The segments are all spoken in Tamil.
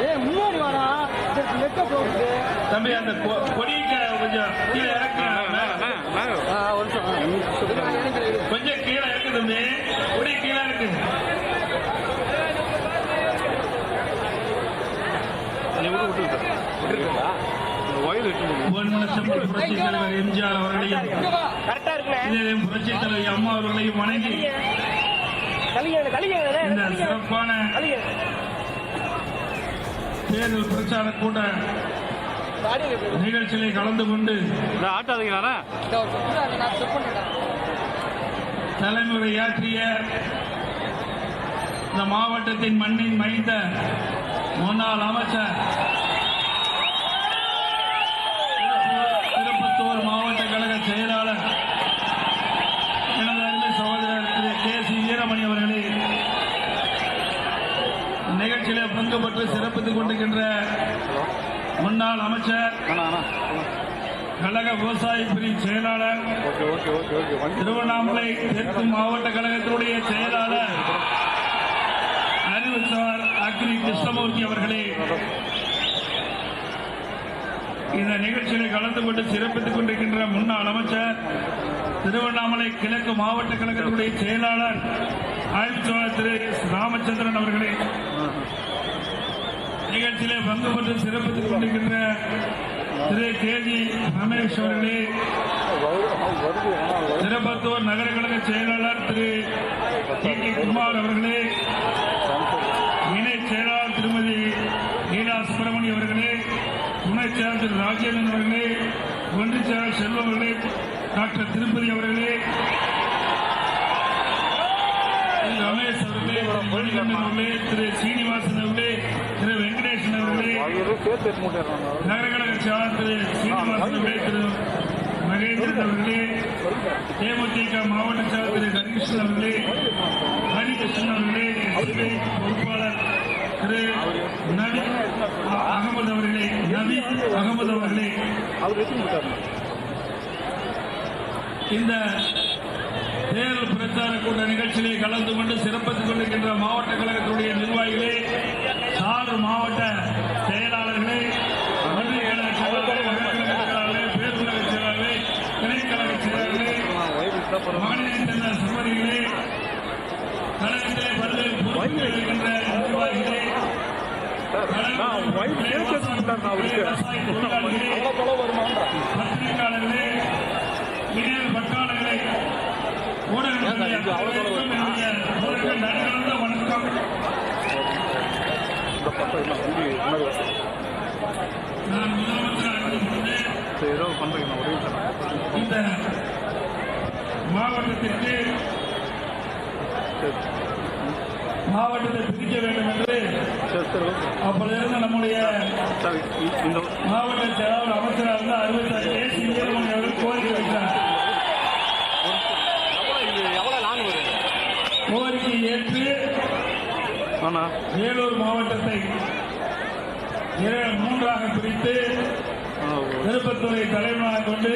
ஏ முன்னாடி வாடா. நெட்ட போகுது தம்பி அந்த கொ- கொடிக்க கொஞ்சம் கீழே இறக்கு ஒரு நிமிஷம். கொஞ்சம் கீழே இறக்கு தம்பி. கொடி கீழே இருக்கு எம்ஜிஆர் அவர்களையும் கரெக்டா இருக்குண்ணே. இதே புரட்சி தலைவர் அம்மா அவர்களையும் வணங்கி இந்த சிறப்பான தேர்தல் பிரச்சார கூட்ட நிகழ்ச்சியிலே கலந்து கொண்டு பண்ணிட்டேன். தலைமுறையாற்றிய இந்த மாவட்டத்தின் மண்ணின் மைந்த முன்னாள் அமைச்சர் திருப்பத்தூர் மாவட்ட கழக செயலாளர் எனது அருமை சகோதரர் திரு கே சி வீரமணி அவர்களே நிகழ்ச்சியிலே பங்கு பெற்று சிறப்பித்துக் கொண்டிருக்கின்ற முன்னாள் அமைச்சர் கழக விவசாய பிரிவு செயலாளர் திருவண்ணாமலை தெற்கு மாவட்ட கழகத்தினுடைய செயலாளர் அறிவுசார் அக்னி கிருஷ்ணமூர்த்தி அவர்களே இந்த நிகழ்ச்சியில் கலந்து கொண்டு சிறப்பித்துக் கொண்டிருக்கின்ற முன்னாள் அமைச்சர் திருவண்ணாமலை கிழக்கு மாவட்ட கழகத்தினுடைய செயலாளர் ஆய்வுச்சாளர் திரு ராமச்சந்திரன் அவர்களே. நிகழ்ச்சியிலே பங்கு பெற்று சிறப்பித்துக் கொண்டிருக்கின்ற திரு கே ஜி ரமேஷ் அவர்களே. திருப்பத்தூர் நகர கழக செயலாளர் திரு டி கே குமார் அவர்களே. இணை செயலாளர் திருமதி நீலா சுப்பிரமணி அவர்களே. துணை செயலாளர் திரு ராஜேந்திரன் அவர்களே. ஒன்றிய செயலாளர் செல்வம் அவர்களே. டாக்டர் திருப்பதி அவர்களே. ரமேஷ் அவர்களே. திரு அவர்களே. திரு சீனிவாசன் அவர்களே. திரு வெங்கட அவர்களே செயலாளர் சீனிவாசன் திரு மகேந்திரன் அவர்களே தேமுதிக மாவட்ட செயலாளர் திரு ஹரிகிருஷ்ணன் அவர்களே ஹரிகிருஷ்ணன் அவர்களே எஸ்பி பொறுப்பாளர் திரு நபி அகமது அவர்களே நபி அகமது அவர்களே. இந்த தேர்தல் பிரச்சார கூட்ட நிகழ்ச்சியிலே கலந்து கொண்டு சிறப்பித்துக் கொண்டிருக்கின்ற மாவட்ட கழகத்துடைய நிர்வாகிகளே சாறு மாவட்ட மகளிர் சேர்ந்த சகோதரிகளே கழகத்திலே பல்வேறு பொறுப்புகள் இருக்கின்ற நிர்வாகிகளே விவசாய தொழிலாளர்களே பத்திரிகையாளர்களே இணைய பட்டாளர்களே ஊடகங்களே அனைவருக்கும் என்னுடைய முதற்கண் நன்றிகலந்த வணக்கம் நான் முதலமைச்சர் அறிந்து இந்த மாவட்டத்திற்கு மாவட்டத்தை பிரிக்க வேண்டும் என்று அப்பொழுது நம்முடைய மாவட்ட செயலாளர் அமைச்சராக இருந்த அறுபத்தாறு ஏசி வீரமணி அவர்கள் கோரிக்கை வைத்தார். கோரிக்கை ஏற்று வேலூர் மாவட்டத்தை மூன்றாக பிரித்து திருப்பத்தூரை தலைவனாக கொண்டு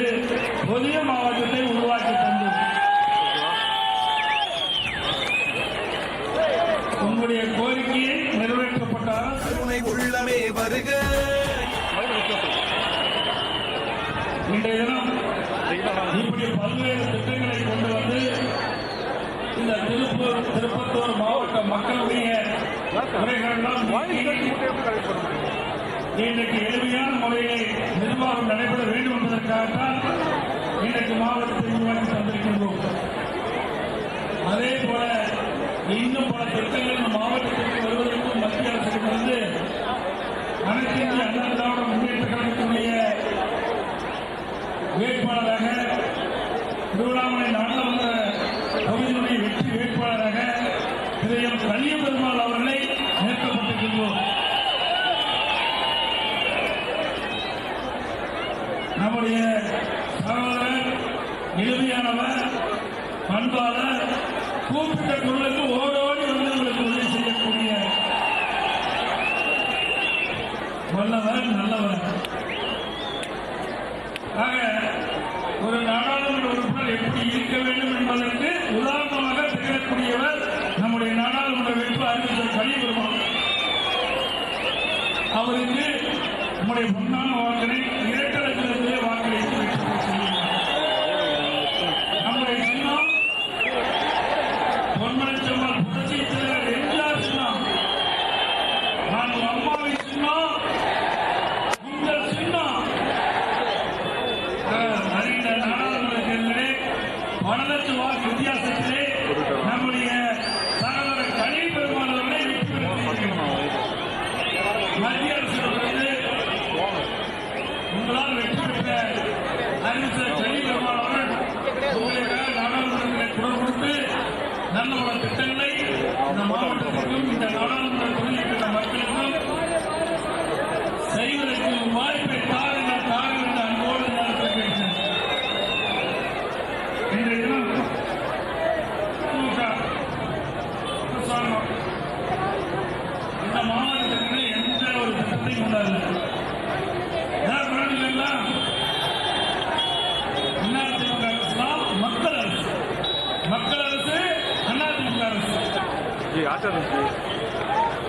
புதிய மாவட்டத்தை உருவாக்கி உள்ளமே வருக. இன்றைய தினம் இப்படி பல்வேறு திட்டங்களை கொண்டு வந்து இந்த திருப்பூர் திருப்பத்தூர் மாவட்ட மக்களுடைய குறைகளெல்லாம் இன்றைக்கு எளிமையான முறையை நிர்வாகம் நடைபெற வேண்டும் என்பதற்காகத்தான் இன்றைக்கு மாவட்டத்தை உருவாக்கி தந்திருக்கின்றோம். அதே போல இன்னும் பல திட்டங்கள் இந்த மாவட்டத்திற்கு வருவதற்கும் மத்திய அரசுக்கு வந்து அனைத்து அண்ணா திராவிட முன்னேற்ற கழகத்தினுடைய வேட்பாளராக திருவண்ணாமலை நாடாளுமன்ற தொகுதியினுடைய வெற்றி வேட்பாளராக திரு எம் கலியபெருமாள் அவர்களை நிறுத்தப்பட்டிருக்கின்றோம் நம்முடைய சகோதரர் எளிமையானவர் பண்பாளர் கூப்பிட்ட குரலுக்கு ஓடோடி ஆக ஒரு நாடாளுமன்ற உறுப்பினர் எப்படி இருக்க வேண்டும் என்பதற்கு உதாரணமாக திகழக்கூடியவர் நம்முடைய நாடாளுமன்ற வேட்பு அறிவித்தர் கலிபெருமான் அவருக்கு நம்முடைய முன்னாள் பதினெட்டு வாக்கு வித்தியாசத்திலே நம்முடைய சகோதரர் கணில் பெருமாள் அவர்களை வெற்றி பெற்றிருக்கின்றனர் மத்திய அரசு உங்களால் வெற்றி பெற்ற அறிவித்த கணில் பெருமாள் அவர்கள் உங்களுக்காக குரல் கொடுத்து நல்ல ஒரு திட்டங்களை இந்த மாவட்டத்திற்கும் இந்த நாடாளுமன்ற தொகுதியில் இருக்கிற மக்களுக்கும் இருந்துச்சு ஆட்டம் இருந்துச்சு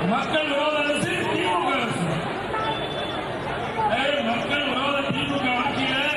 மக்கள் விரோத அரசு திமுக அரசு. மக்கள் விரோத திமுக ஆட்சியில்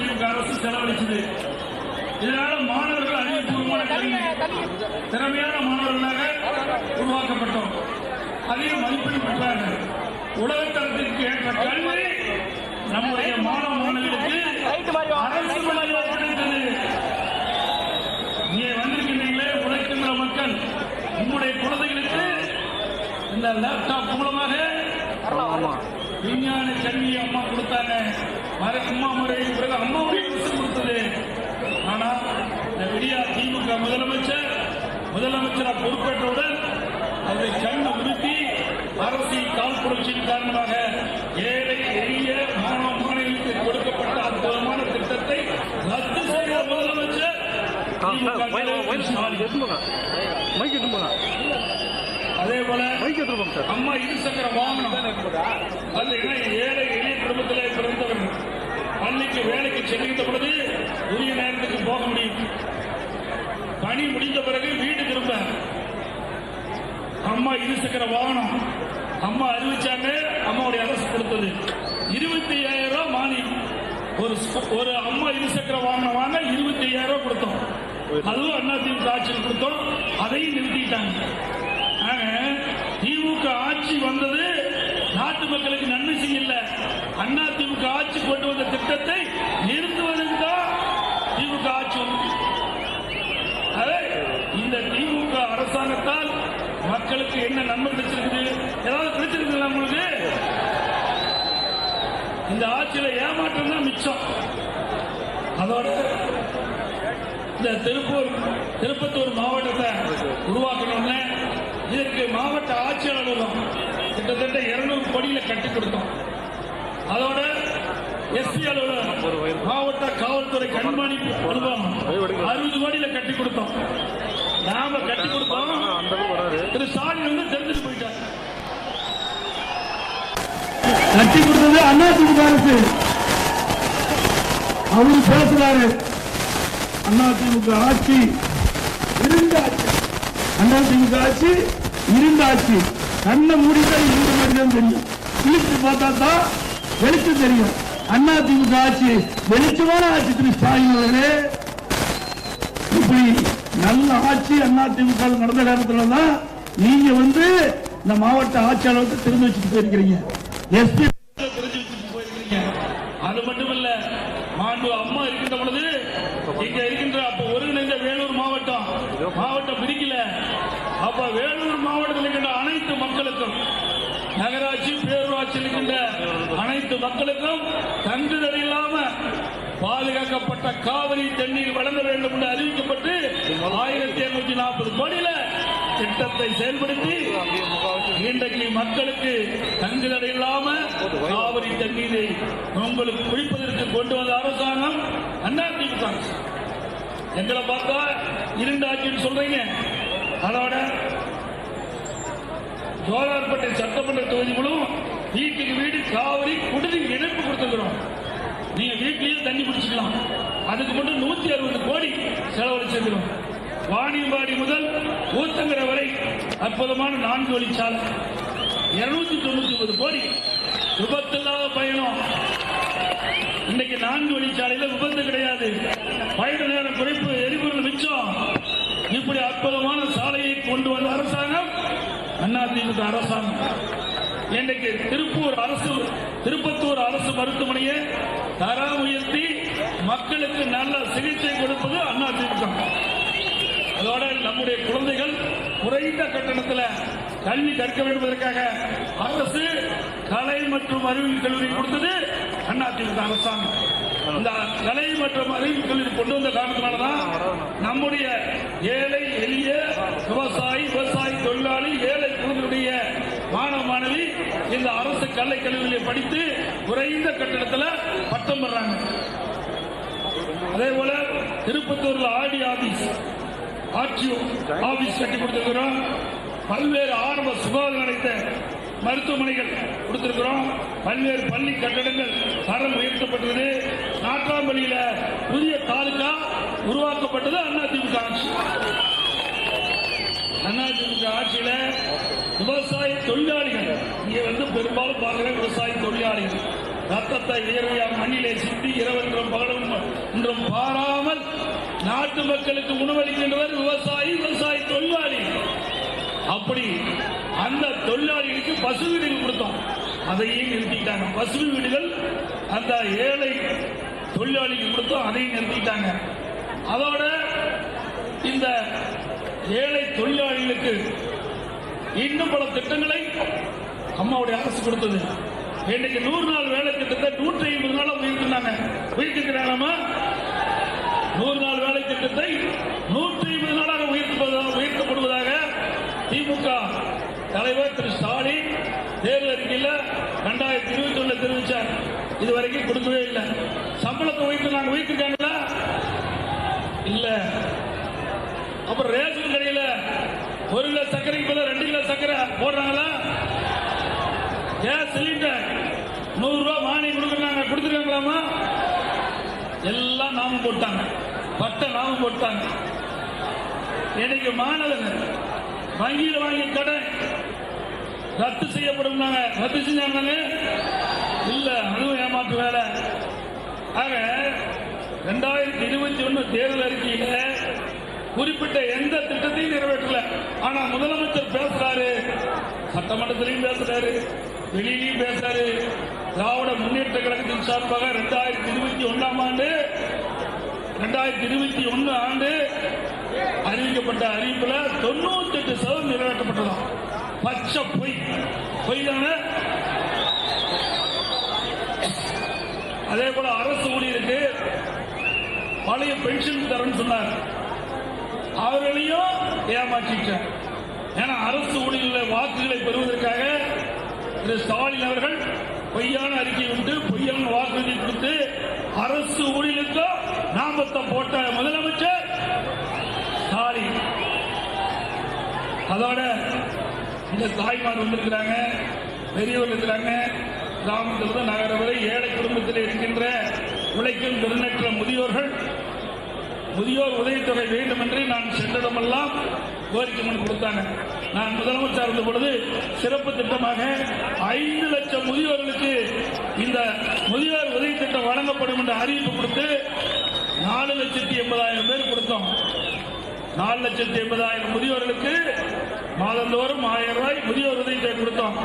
திமுக அரசு செலவழிச்சது இதனால மாணவர்கள் அறிவுபூர்வமான கல்வி திறமையான மாணவர்களாக உருவாக்கப்பட்டோம். அதிக மதிப்பெண் பெற்றார்கள். உலகத்தரத்திற்கு ஏற்ற கல்வி நம்முடைய மாணவ மாணவிகளுக்கு அரசு வழங்கப்படுகிறது இங்கே வந்திருக்கின்றீங்களே உழைக்கின்ற மக்கள் உங்களுடைய குழந்தைகளுக்கு இந்த லேப்டாப் மூலமாக விஞ்ஞான கல்வியை அம்மா கொடுத்தாங்க. அம்மா முறையில் பிறகு அம்மாவுடைய அரசு கொடுத்தது ஆனால் இந்த விடியா திமுக முதலமைச்சர் முதலமைச்சராக பொறுப்பேற்றவுடன் அவருடைய கண் உறுத்தி அரசியல் கால் புரட்சியின் காரணமாக ஏழை எளிய மாணவ மாணவிக்கு கொடுக்கப்பட்ட அற்புதமான திட்டத்தை ரத்து செய்த முதலமைச்சர் அதே போல அம்மா இருசக்கர வாகனம். ஏழை எளிய குடும்பத்திலே பிறந்தவர்கள். அன்னைக்கு வேலைக்கு சென்னை பொழுது உரிய நேரத்துக்கு போக முடியும். பணி முடிந்த பிறகு வீடு திரும்ப. அம்மா இருசக்கர வாகனம். அம்மா அறிவிச்சாங்க அம்மாவுடைய அரசு கொடுத்தது. இருபத்தி ஐயாயிரம் ரூபாய் மானியம். ஒரு ஒரு அம்மா இருசக்கர வாகனம் வாங்க இருபத்தி ஐயாயிரம் ரூபாய் கொடுத்தோம். அதுவும் அண்ணா திமுக ஆட்சியில் கொடுத்தோம். அதையும் நிறுத்திட்டாங்க. திமுக ஆட்சி வந்தது மக்களுக்கு நன்மை செய்யல. அண்ணா திமுக ஆட்சி கொண்டு வந்த திட்டத்தை நிறுத்துவதற்கு தான் திமுக ஆட்சி வந்தது. இந்த திமுக அரசாங்கத்தால் மக்களுக்கு என்ன நன்மை கிடைச்சிருக்குது? ஏதாவது கிடைச்சிருக்குங்களா உங்களுக்கு? இந்த ஆட்சியில ஏமாற்றம் தான் மிச்சம். அதோட இந்த திருப்பூர் திருப்பத்தூர் மாவட்டத்தை உருவாக்கணும்னு இதற்கு மாவட்ட ஆட்சியாளர்களும் கிட்டத்தட்ட இருநூறு கோடியில கட்டி கொடுத்தோம். அதோட எஸ்பி அலுவலகம் மாவட்ட காவல்துறை கண்காணிப்பு அலுவலகம் அறுபது கோடியில கட்டி கொடுத்தோம். நாம கட்டி கொடுத்தோம். அந்த திரு ஸ்டாலின் வந்து தெரிஞ்சுட்டு போயிட்டார். கட்டி கொடுத்தது அண்ணா திமுக அரசு. அவரு பேசுறாரு. அண்ணா திமுக ஆட்சி. இருந்த ஆட்சி. அண்ணா திமுக ஆட்சி இருந்த ஆட்சி. கண்ணை மூடிதான் இருந்த மாதிரி தெரியும். கிழிச்சு பார்த்தா தான் வெளிச்சம் தெரியும். அண்ணா திமுக ஆட்சி வெளிச்சமான ஆட்சி திரு ஸ்டாலின் இப்படி நல்ல ஆட்சி அண்ணா திமுக நடந்த நேரத்துல தான் நீங்க வந்து இந்த மாவட்ட ஆட்சியாளருக்கு திரும்ப வச்சுட்டு போயிருக்கிறீங்க. எஸ்பி தெரிஞ்சு வச்சுட்டு போயிருக்கீங்க அது மட்டுமல்ல மாண்பு அம்மா இருக்கின்ற பொழுது இங்க இருக்கின்ற அப்ப ஒருங்கிணைந்த வேலூர் மாவட்டம் மாவட்டம் பிரிக்கல அப்ப வேலூர் மாவட்டத்தில் இருக்கின்ற அனைத்து மக்களுக்கும் நகராட்சி பேரூராட்சி இருக்கின்ற அனைத்து மக்களுக்கும் தங்குதல் இல்லாம பாதுகாக்கப்பட்ட காவிரி தண்ணீர் வழங்க வேண்டும் என்று அறிவிக்கப்பட்டு ஆயிரத்தி இருநூத்தி நாற்பது கோடியில திட்டத்தை செயல்படுத்தி இன்றைக்கு மக்களுக்கு தங்குதல் இல்லாம காவிரி தண்ணீரை உங்களுக்கு குடிப்பதற்கு கொண்டு வந்த அரசாங்கம் அதிமுக எங்களை பார்த்தா இரண்டு ஆட்சின்னு சொல்றீங்க. அதோட ஜோலார்பேட்டை சட்டமன்ற தொகுதி முழுவதும் வீட்டுக்கு வீடு காவிரி குடிநீர் இணைப்பு கொடுத்துக்கிறோம் நீங்க வீட்லயே தண்ணி பிடிச்சிக்கலாம். அதுக்கு மட்டும் நூத்தி அறுபது கோடி செலவழிச்சிருக்கிறோம். வாணியம்பாடி முதல் ஊத்தங்கரை வரை அற்புதமான நான்கு வழிச்சாலை இருநூத்தி தொண்ணூத்தி ஒன்பது கோடி விபத்தில்லாத பயணம். இன்னைக்கு நான்கு வழிச்சாலையில விபத்து கிடையாது. பயண நேரம் குறைப்பு எரிபொருள் மிச்சம். இப்படி அற்புதமான சாலையை கொண்டு வந்த அரசாங்கம் அதிமுக அரசாங்கம். இன்றைக்கு திருப்பூர் அரசு திருப்பத்தூர் அரசு மருத்துவமனையை தரம் உயர்த்தி மக்களுக்கு நல்ல சிகிச்சை கொடுப்பது அதிமுக அதோட நம்முடைய குழந்தைகள் குறைந்த கட்டணத்தில் கல்வி கற்க வேண்டும் என்பதற்காக அரசு கலை மற்றும் அறிவியல் கல்லூரி கொடுத்தது அண்ணா திமுக அரசாங்கம். இந்த கலை மற்றும் அறிவியல் கல்வி கொண்டு வந்த காரணத்தினாலதான் நம்முடைய ஏழை எளிய விவசாயி விவசாயி தொழிலாளி ஏழை குழந்தையுடைய இந்த அரசு கலை கல்லூரியில் படித்து குறைந்த கட்டணத்தில் பட்டம் பெறாங்க. அதே போல திருப்பத்தூர்ல ஆடி ஆபீஸ் ஆட்சி ஆபீஸ் கட்டி கொடுத்திருக்கிறோம். பல்வேறு ஆரம்ப சுகாதார நிலையத்த மருத்துவமனைகள் கொடுத்திருக்கிறோம். பல்வேறு பள்ளி கட்டடங்கள் தரம் உயர்த்தப்பட்டது. நாட்டாம்பள்ளியில புதிய தாலுகா உருவாக்கப்பட்டது அதிமுக ஆட்சி. அதிமுக ஆட்சியில விவசாய தொழிலாளிகள். இங்கே வந்து பெரும்பாலும் பார்க்கிற விவசாய தொழிலாளிகள். ரத்தத்தை இயற்கையா மண்ணிலே சுட்டி இரவென்றும் பகலும் என்றும் பாராமல் நாட்டு மக்களுக்கு உணவளிக்கின்றவர் விவசாயி விவசாய தொழிலாளி. அப்படி அந்த தொழிலாளிகளுக்கு பசு வீடுகள் கொடுத்தோம். அதையும் நிறுத்திட்டாங்க. பசு வீடுகள் அந்த ஏழை தொழிலாளிக்கு கொடுத்தோம். அதையும் நிறுத்திட்டாங்க. அதோட இந்த ஏழை தொழிலாளிகளுக்கு இன்னும் பல திட்டங்களை அம்மாவுடைய அரசு கொடுத்தது. இன்னைக்கு நூறு நாள் வேலை திட்டத்தை நூற்றி ஐம்பது நாளா உயர்த்தினாங்க உயர்த்திக்கிறாங்கம்மா நூறு நாள் வேலை திட்டத்தை நூற்றி ஐம்பது நாளாக உயர்த்தப்படுவதாக உயர்த்தப்படுவதாக திமுக தலைவர் திரு ஸ்டாலின் தேர்தல் அறிக்கையில் ரெண்டாயிரத்தி இருபத்தி ஒண்ணுல தெரிவிச்சார். இதுவரைக்கும் கொடுக்கவே இல்லை. சம்பளத்தை உயர்த்தினாங்க. உயர்த்திருக்காங்களா? இல்ல. அப்புறம் ரேஷன் கடையில் ஒரு கிலோ சர்க்கரைக்கு ரெண்டு கிலோ சர்க்கரை போடுறாங்களா? Gas cylinder. நூறு ரூபாய் மானியம் கொடுக்குறாங்க. கொடுத்துருக்காங்களாமா எல்லாம் நாம போட்டாங்க. பட்டை நாம போட்டாங்க. இன்னைக்கு மாணவர்கள் வங்கியில் வாங்கிய கடன் ரத்து செய்யப்படும் ரத்து செஞ்சாங்க இல்ல அதுவும் ஏமாற்று வேலை. ஆக ரெண்டாயிரத்தி இருபத்தி ஒன்று தேர்தல் அறிக்கையில் குறிப்பிட்ட எந்த திட்டத்தையும் நிறைவேற்றல. ஆனா முதலமைச்சர் பேசுறாரு. சட்டமன்றத்திலையும் பேசுறாரு. வெளியிலையும் பேசுறாரு. திராவிட முன்னேற்ற கழகத்தின் சார்பாக ரெண்டாயிரத்தி இருபத்தி ஒன்னாம் ஆண்டு ரெண்டாயிரத்தி இருபத்தி ஒன்னு ஆண்டு அறிவிக்கப்பட்ட அறிவிப்புல தொண்ணூத்தி எட்டு சதவீதம் நிறைவேற்றப்பட்டதாம். பச்சை பொய். பொய் தானே? அதே போல அரசு ஊழியருக்கு பழைய பென்ஷன் தரேன்னு சொன்னார். அவர்களையும் ஏமாற்றிட்டார். ஏன்னா அரசு ஊழியர்கள் வாக்குகளை பெறுவதற்காக திரு ஸ்டாலின் அவர்கள் பொய்யான அறிக்கை விட்டு பொய்யான வாக்குறுதி கொடுத்து அரசு ஊழியர்களுக்கும் நாமத்தை போட்ட முதலமைச்சர் ஸ்டாலின். அதோட இந்த தாய்மார் வந்திருக்கிறாங்க பெரியவர்கள் இருக்கிறாங்க. கிராமத்திலிருந்து நகர வரை ஏழை குடும்பத்தில் இருக்கின்ற உழைக்கும் திறனற்ற முதியோர்கள் முதியோர் உதவித்தொகை வேண்டும் என்று நான் சென்றதமெல்லாம் கோரிக்கை மனு கொடுத்தாங்க. நான் முதலமைச்சர் இருந்த பொழுது சிறப்பு திட்டமாக ஐந்து லட்சம் முதியோர்களுக்கு இந்த முதியோர் உதவி திட்டம் வழங்கப்படும் என்ற அறிவிப்பு கொடுத்து நாலு லட்சத்தி எண்பதாயிரம் பேர் கொடுத்தோம். நாலு லட்சத்தி எண்பதாயிரம் முதியோர்களுக்கு மாதந்தோறும் ஆயிரம் ரூபாய் முதியோர் உதவி தொகை கொடுத்தோம்.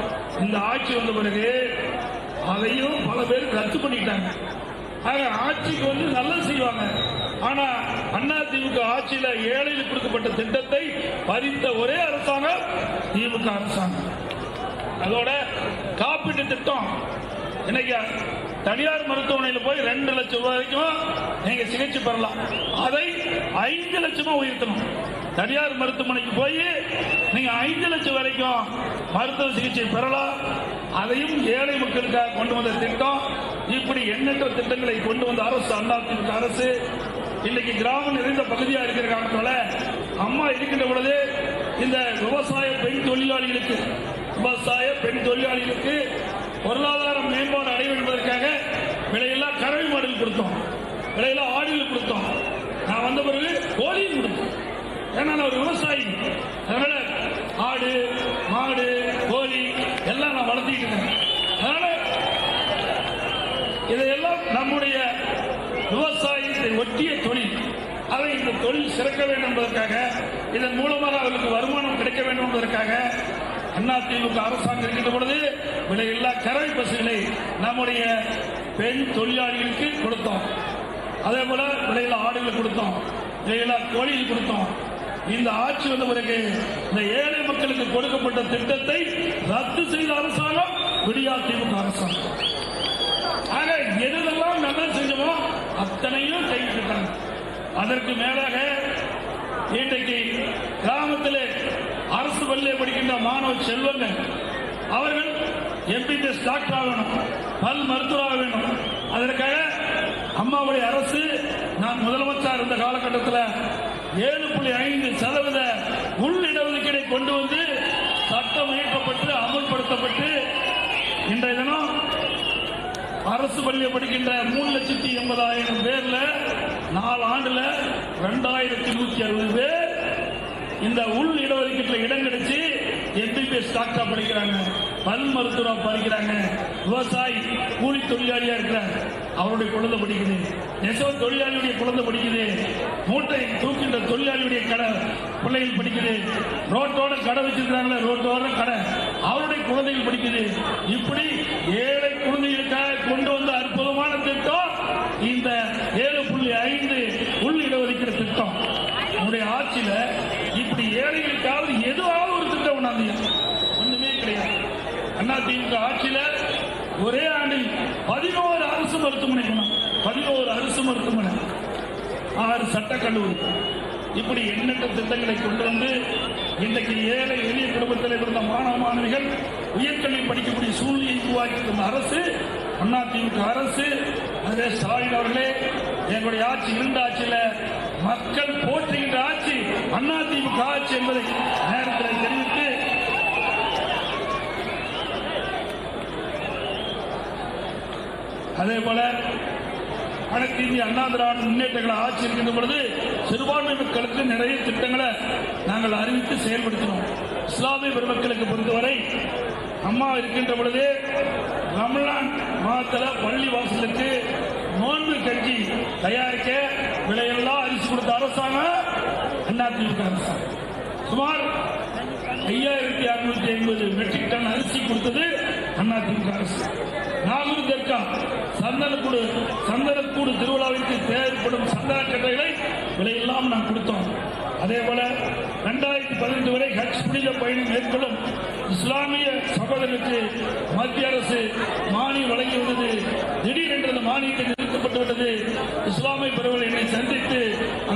இந்த ஆட்சி வந்த பிறகு அதையும் பல பேர் ரத்து பண்ணிட்டாங்க. ஆக ஆட்சிக்கு வந்து நல்லது செய்வாங்க. ஆனா அண்ணா திமுக ஆட்சியில ஏழையில் கொடுக்கப்பட்ட திட்டத்தை பறித்த ஒரே அரசாங்கம் திமுக அரசாங்கம். அதோட காப்பீட்டு திட்டம் இன்னைக்கு தனியார் மருத்துவமனையில் போய் ரெண்டு லட்சம் ரூபாய் வரைக்கும் நீங்க சிகிச்சை பெறலாம். அதை ஐந்து லட்சமா உயர்த்தணும். தனியார் மருத்துவமனைக்கு போய் நீங்க ஐந்து லட்சம் வரைக்கும் மருத்துவ சிகிச்சை பெறலாம். அதையும் ஏழை மக்களுக்காக கொண்டு வந்த திட்டம். இப்படி எண்ணற்ற திட்டங்களை கொண்டு வந்த அரசு அதிமுக அரசு இன்னைக்கு கிராமம் நிறைந்த பகுதியா இருக்கிற காரணத்தால அம்மா இருக்கின்ற பொழுது இந்த விவசாய பெண் தொழிலாளிகளுக்கு விவசாய பெண் தொழிலாளிகளுக்கு பொருளாதார மேம்பாடு அடைய என்பதற்காக விலையெல்லாம் கறவை மாடுகள் கொடுத்தோம். விலையெல்லாம் ஆடுகள் கொடுத்தோம். நான் வந்த பிறகு கோழியும் கொடுத்தோம். ஏன்னா நான் ஒரு விவசாயி. அதனால ஆடு மாடு கோழி எல்லாம் நான் வளர்த்திட்டு இருக்கேன். அதனால இதையெல்லாம் நம்முடைய விவசாயத்தை ஒட்டிய தொழில். அதை இந்த தொழில் சிறக்க வேண்டும் என்பதற்காக இதன் மூலமாக அவர்களுக்கு வருமானம் கிடைக்க வேண்டும் என்பதற்காக அதிமுக அரசாங்கம் இருக்கின்ற பொழுது விலையில்லா கரவை பசுகளை நம்முடைய பெண் தொழிலாளிகளுக்கு கொடுத்தோம். அதே போல விலையில ஆடுகள் கொடுத்தோம். விலையில்லா கோழிகள் கொடுத்தோம். இந்த ஆட்சி வந்த பிறகு இந்த ஏழை மக்களுக்கு கொடுக்கப்பட்ட திட்டத்தை ரத்து செய்த அரசாங்கம் விடியா திமுக அரசாங்கம். ஆக எதெல்லாம் நல்லா செஞ்ச அத்தனையும் கைவிட்டாங்க அதற்கு மேலாக இன்றைக்கு கிராமத்தில் அரசு பள்ளியில் படிக்கின்ற மாணவ செல்வங்கள் அவர்கள் எம்பிபிஎஸ் டாக்டர் ஆகணும் பல் மருத்துவராக வேண்டும் அதற்காக அம்மாவுடைய அரசு நான் முதலமைச்சர் இருந்த காலகட்டத்தில் ஏழு புள்ளி ஐந்து சதவீத உள்இடஒதுக்கீடை கொண்டு வந்து சட்டம் இயக்கப்பட்டு அமல்படுத்தப்பட்டு இன்றைய தினம் அரசு பள்ளியை படிக்கின்ற மூணு லட்சத்தி எண்பதாயிரம் பேர்ல நாலு ஆண்டுல ரெண்டாயிரத்தி நூத்தி அறுபது பேர் இந்த உள் இடஒதுக்கீட்டுல இடம் கிடைச்சு எம்பிபிஎஸ் டாக்டரா படிக்கிறாங்க. பல் மருத்துவரா படிக்கிறாங்க. விவசாயி கூலி தொழிலாளியா இருக்கிறார் அவருடைய குழந்தை படிக்குது. நெசவு தொழிலாளியுடைய குழந்தை படிக்குது. மூட்டை தூக்கின்ற தொழிலாளியுடைய கடை பிள்ளைகள் படிக்குது. ரோட்டோட கடை வச்சிருக்கிறாங்களே ரோட்டோட கடை. அவருடைய குழந்தைகள் படிக்குது. இப்படி ஏழை குழந்தைகளுக்காக கொண்டு வந்த அற்புதமான திட்டம் இந்த ஏழு புள்ளி ஐந்து உள் இடஒதுக்கீடு திட்டம் உங்களுடைய ஆட்சியில இப்படி ஏழைகளுக்காவது எதுவாவது ஒரு திட்டம் கொண்டாந்தீங்க ஒண்ணுமே கிடையாது அண்ணா திமுக ஆட்சியில ஒரே ஆண்டில் பதினோரு அரசு மருத்துவமனை கொண்டாங்க பதினோரு அரசு மருத்துவமனை ஆறு சட்டக்கல்லூரி. இப்படி எண்ணற்ற திட்டங்களை கொண்டு வந்து இன்றைக்கு ஏழை எளிய குடும்பத்தில் இருந்த மாணவ மாணவிகள் உயர்கல்வி படிக்கக்கூடிய சூழ்நிலையை உருவாக்கி இருந்த அரசு அதிமுக அரசு அதே ஸ்டாலின் அவர்களே எங்களுடைய ஆட்சி இருந்த ஆட்சியில் மக்கள் போற்றுகின்ற ஆட்சி அதிமுக ஆட்சி என்பதை நேரத்தில் தெரிவித்து அதே போல அனைத்து இந்திய அண்ணா திராவிட முன்னேற்றங்களை ஆட்சி இருக்கின்ற பொழுது சிறுபான்மை மக்களுக்கு நிறைய திட்டங்களை நாங்கள் அறிவித்து செயல்படுத்தினோம். இஸ்லாமிய பெருமக்களுக்கு பொறுத்தவரை அம்மா இருக்கின்ற பொழுது ரமலான் மாதத்தில் பள்ளி வாசலுக்கு நோன்பு கஞ்சி தயாரிக்க விலையெல்லாம் அரிசி கொடுத்த அரசாங்கம் அதிமுக அரசாங்கம். சுமார் ஐயாயிரத்தி அறுநூத்தி ஐம்பது மெட்ரிக் டன் அரிசி கொடுத்தது அதிமுக அரசு. நாகூர் தர்க்கம் சந்தனக்கூடு சந்தனக்கூடு திருவிழாவிற்கு தேவைப்படும் சந்தன கட்டைகளை விலையெல்லாம் நாம் கொடுத்தோம். அதே போல இரண்டாயிரத்தி பதினைந்து வரை ஹஜ் புனித பயணம் மேற்கொள்ளும் இஸ்லாமிய சகோதரருக்கு மத்திய அரசு மானியம் வழங்கியுள்ளது. திடீரென்று அந்த மானியத்தை நிறுத்தப்பட்டுவிட்டது. இஸ்லாமிய பிரிவுகள் என்னை சந்தித்து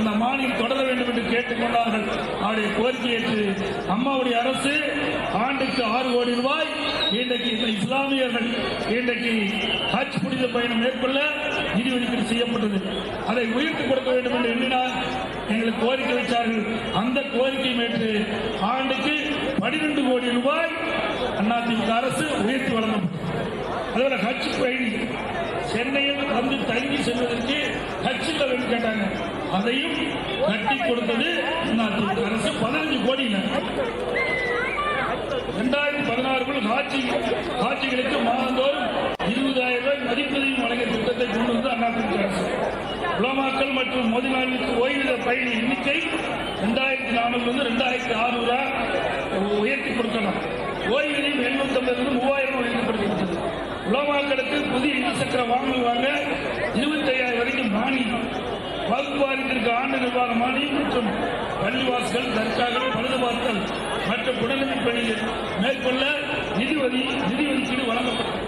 அந்த மானியம் தொடர வேண்டும் என்று கேட்டுக்கொண்டார்கள். அவருடைய கோரிக்கை ஏற்று அம்மாவுடைய அரசு ஆண்டுக்கு ஆறு கோடி ரூபாய் இன்றைக்கு இந்த இஸ்லாமியர்கள் இன்றைக்கு ஹஜ் புனித பயணம் மேற்கொள்ள நிதி ஒதுக்கீடு செய்யப்பட்டது. அதை உயர்த்தி கொடுக்க வேண்டும் என்று எண்ணினார் எங்களுக்கு கோரிக்கை வைத்தார்கள். அந்த கோரிக்கை ஏற்று ஆண்டுக்கு பனிரெண்டு கோடி ரூபாய் அதிமுக அரசு உயர்த்தி வழங்கப்பட்டது. அதுபோல ஹஜ் பயணி சென்னையில் வந்து தங்கி செல்வதற்கு ஹஜ்ஜில் வேண்டும் கேட்டாங்க. அதையும் கட்டி கொடுத்தது அதிமுக அரசு பதினஞ்சு கோடியில் இரண்டாயிரத்தி பதினாறுக்குள் காட்சி காட்சிகளுக்கு மாதந்தோறும் இருபதாயிரம் ரூபாய் மதிப்பீதையும் வழங்கிய திட்டத்தை கொண்டு வந்து அதிமுக அரசு. உலமாக்கல் மற்றும் மோதினாளுக்கு ஓய்வூதிய பயணி எண்ணிக்கை இரண்டாயிரத்தி நானூறுல இரண்டாயிரத்தி ஆறுநூறா உயர்த்தி கொடுக்கணும் ஓய்வூதியம் எழுநூத்தி ஐம்பது மூவாயிரம் உயர்த்தப்படுகிறது உலமாக்களுக்கு புதிய இருசக்கர வாங்குவாங்க வாங்க இருபத்தி ஐயாயிரம் வரைக்கும் மானியம் வகுப்பாரித்திற்கு ஆண்டு நிர்வாக மற்றும் பள்ளிவாசல்கள் தர்காக்கள் பழுதுபார்த்தல் மற்றும் குடநடை பணிகள் மேற்கொள்ள நிதி ஒதி நிதி ஒதுக்கீடு வழங்கப்பட்டது.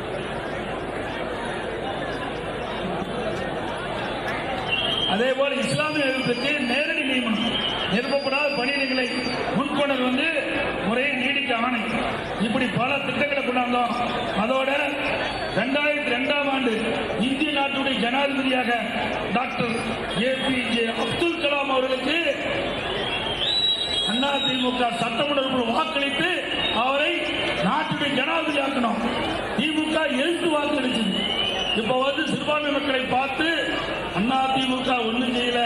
அதேபோல் இஸ்லாமிய அமைப்புக்கு நேரடி நியமனம் நிரப்பப்படாத பணியிடங்களை முன்கொண்டது வந்து முறையை நீடிக்க ஆணை. இப்படி பல திட்டங்களை கொண்டாந்தோம் அதோட இரண்டாயிரத்தி ரெண்டாம் ஆண்டு இந்திய நாட்டுடைய ஜனாதிபதியாக doctor A P J Abdul Kalam அவர்களுக்கு அதிமுக சட்டமன்ற உறுப்பினர் வாக்களித்து அவரை நாட்டுடைய ஜனாதிபதி ஆக்கணும். திமுக எழுத்து வாக்களிச்சது இப்ப வந்து சிறுபான்மை மக்களை பார்த்து அண்ணா திமுக ஒண்ணும் செய்யல.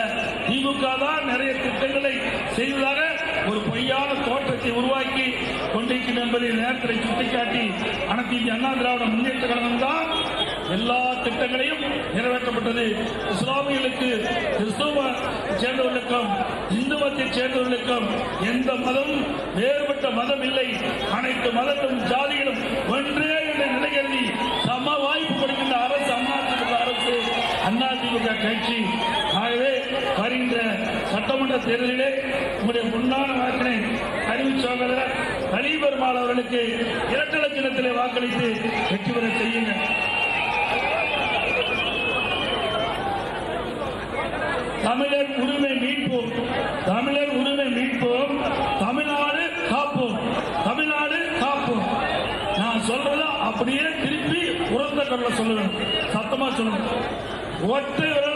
திமுக தான் நிறைய திட்டங்களை செய்ததாக ஒரு பொய்யான தோற்றத்தை உருவாக்கி கொண்டிருக்கிறது என்பதை நேரத்தில் சுட்டிக்காட்டி அனைத்து இந்திய அண்ணா திராவிட முன்னேற்ற கழகம் தான் எல்லா திட்டங்களையும் நிறைவேற்றப்பட்டது. இஸ்லாமியர்களுக்கு கிறிஸ்துவ சேர்ந்தவர்களுக்கும் இந்து மதத்தை சேர்ந்தவர்களுக்கும் எந்த மதம் வேறுபட்ட மதம் இல்லை. அனைத்து மதத்தும் ஜாதிகளும் ஒன்றே என்ற நிலைகருதி சம வாய்ப்பு கொடுக்கின்ற அரசு அதிமுக அரசு அண்ணா திமுக கட்சி சட்டமன்ற தேர்தலிலே உங்களுடைய முன்னாள் வாக்கினை அறிவிச்சோதரர் கலிபெருமாள் அவர்களுக்கு இரட்டை லட்சணத்திலே வாக்களித்து வெற்றி பெற செய்யுங்கள் தமிழர் உரிமை மீட்போம். தமிழர் உரிமை மீட்போம். தமிழ்நாடு காப்போம். தமிழ்நாடு காப்போம். நான் சொல்றத அப்படியே திருப்பி உரத்த கடல சொல்லுவேன். சத்தமா சொல்லுவேன் ஒற்றை விரல்